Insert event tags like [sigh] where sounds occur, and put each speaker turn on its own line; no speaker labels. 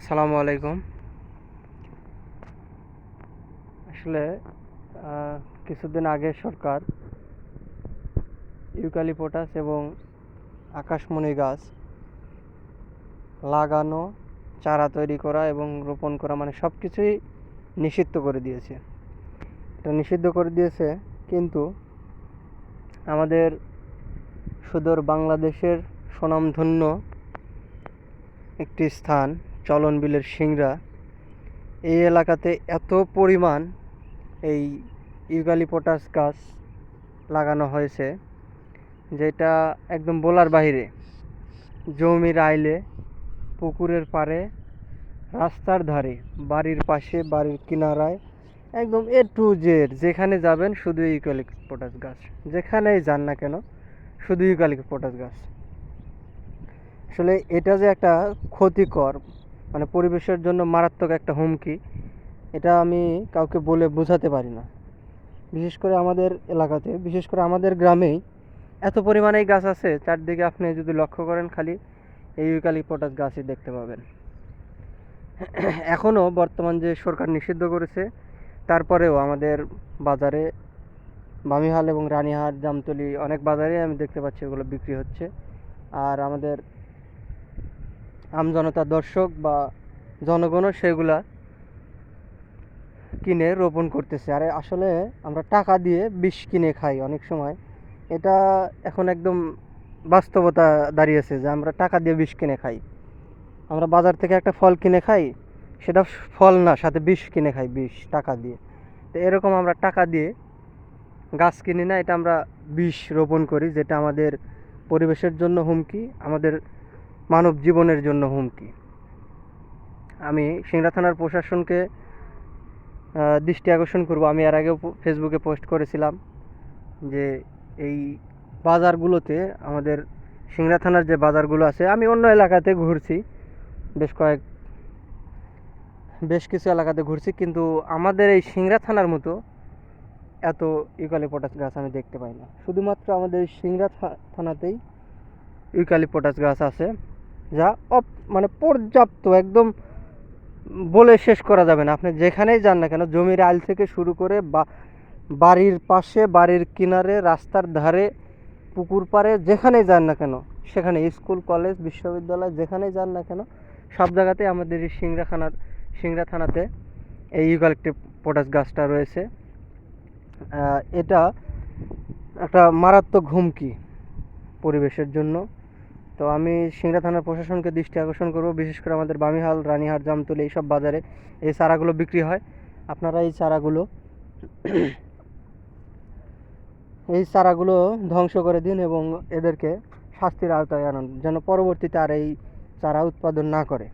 আসসালামু আলাইকুম। আসলে কিছুদিন আগে সরকার ইউক্যালিপটাস এবং আকাশমণি গাছ লাগানো, চারা তৈরি করা এবং রোপণ করা মানে সব কিছুই নিষিদ্ধ করে দিয়েছে। এটা নিষিদ্ধ করে দিয়েছে কিন্তু আমাদের সুদূর বাংলাদেশের স্বনামধন্য একটি স্থান চলন বিলের সিংড়া। এই এলাকাতে এত পরিমাণ এই ইউক্যালিপটাস গাছ লাগানো হয়েছে, যেটা একদম বলার বাইরে জমির আইলে, পুকুরের পাড়ে, রাস্তার ধারে, বাড়ির পাশে, বাড়ির কিনারায়, একদম এ টু জেড যেখানে যাবেন শুধু ইউক্যালিপটাস গাছ। যেখানেই যান না কেন, শুধু ইউক্যালিপটাস গাছ। আসলে এটা যে একটা ক্ষতিকর মানে পরিবেশের জন্য মারাত্মক একটা হুমকি। এটা আমি কাউকে বলে বোঝাতে পারি না। বিশেষ করে আমাদের এলাকাতে, বিশেষ করে আমাদের গ্রামেই এত পরিমাণেই গাছ আছে। চারদিকে আপনি যদি লক্ষ্য করেন খালি, এই ইউক্যালিপটাস গাছই দেখতে পাবেন। এখনও বর্তমান যে সরকার নিষিদ্ধ করেছে, তারপরেও আমাদের বাজারে বামিহাল এবং রানীহাট, জামতলি অনেক বাজারে আমি দেখতে পাচ্ছি এগুলো বিক্রি হচ্ছে। আর আমাদের আমজনতা দর্শক বা জনগণও সেগুলা কিনে রোপণ করতেছে। আর আসলে আমরা টাকা দিয়ে বিষ কিনে খাই অনেক সময়। এটা এখন একদম বাস্তবতা দাঁড়িয়েছে যে আমরা টাকা দিয়ে বিষ কিনে খাই। আমরা বাজার থেকে একটা ফল কিনে খাই, সেটা ফল না, সাথে বিষ কিনে খাই, বিষ, টাকা দিয়ে। তো এরকম আমরা টাকা দিয়ে গাছ কিনি না, এটা আমরা বিষ রোপণ করি, যেটা আমাদের পরিবেশের জন্য হুমকি, আমাদের মানব জীবনের জন্য হুমকি। আমি সিংড়া থানার প্রশাসনকে দৃষ্টি আকর্ষণ করব। আমি এর আগেও ফেসবুকে পোস্ট করেছিলাম যে এই বাজারগুলোতে, আমাদের সিংড়া থানার যে বাজারগুলো আছে, আমি অন্য এলাকাতে ঘুরছি, বেশ কয়েক, বেশ কিছু এলাকাতে ঘুরছি, কিন্তু আমাদের এই সিংড়া থানার মতো এত ইউক্যালিপটাস গাছ আমি দেখতে পাই না। শুধুমাত্র আমাদের সিংড়া থানাতেই ইউক্যালিপটাস গাছ আছে। যা অপ মানে পর্যাপ্ত, একদম বলে শেষ করা যাবে না। আপনি যেখানেই যান না কেন, জমির আইল থেকে শুরু করে বা, বাড়ির পাশে, বাড়ির কিনারে, রাস্তার ধারে, পুকুর পাড়ে, যেখানেই যান না কেন, সেখানে স্কুল, কলেজ, বিশ্ববিদ্যালয়, যেখানেই যান না কেন, সব জায়গাতেই আমাদের এই সিংড়া থানার সিংড়া থানাতে এই ইউক্যালিপটিভ পটাস গাছটা রয়েছে। এটা একটা মারাত্মক হুমকি পরিবেশের জন্য। তো আমি সিংড়া থানার প্রশাসনকে দৃষ্টি আকর্ষণ করব, বিশেষ করে আমাদের বামিহাল, রানীহাট, জামতুলি এইসব বাজারে এই চারাগুলো বিক্রি হয়। আপনারা এই চারাগুলো [clears throat] এই চারাগুলো ধ্বংস করে দিন এবং এদেরকে শাস্তির আওতায় আনুন, যেন পরবর্তীতে আর এই চারা উৎপাদন না করে।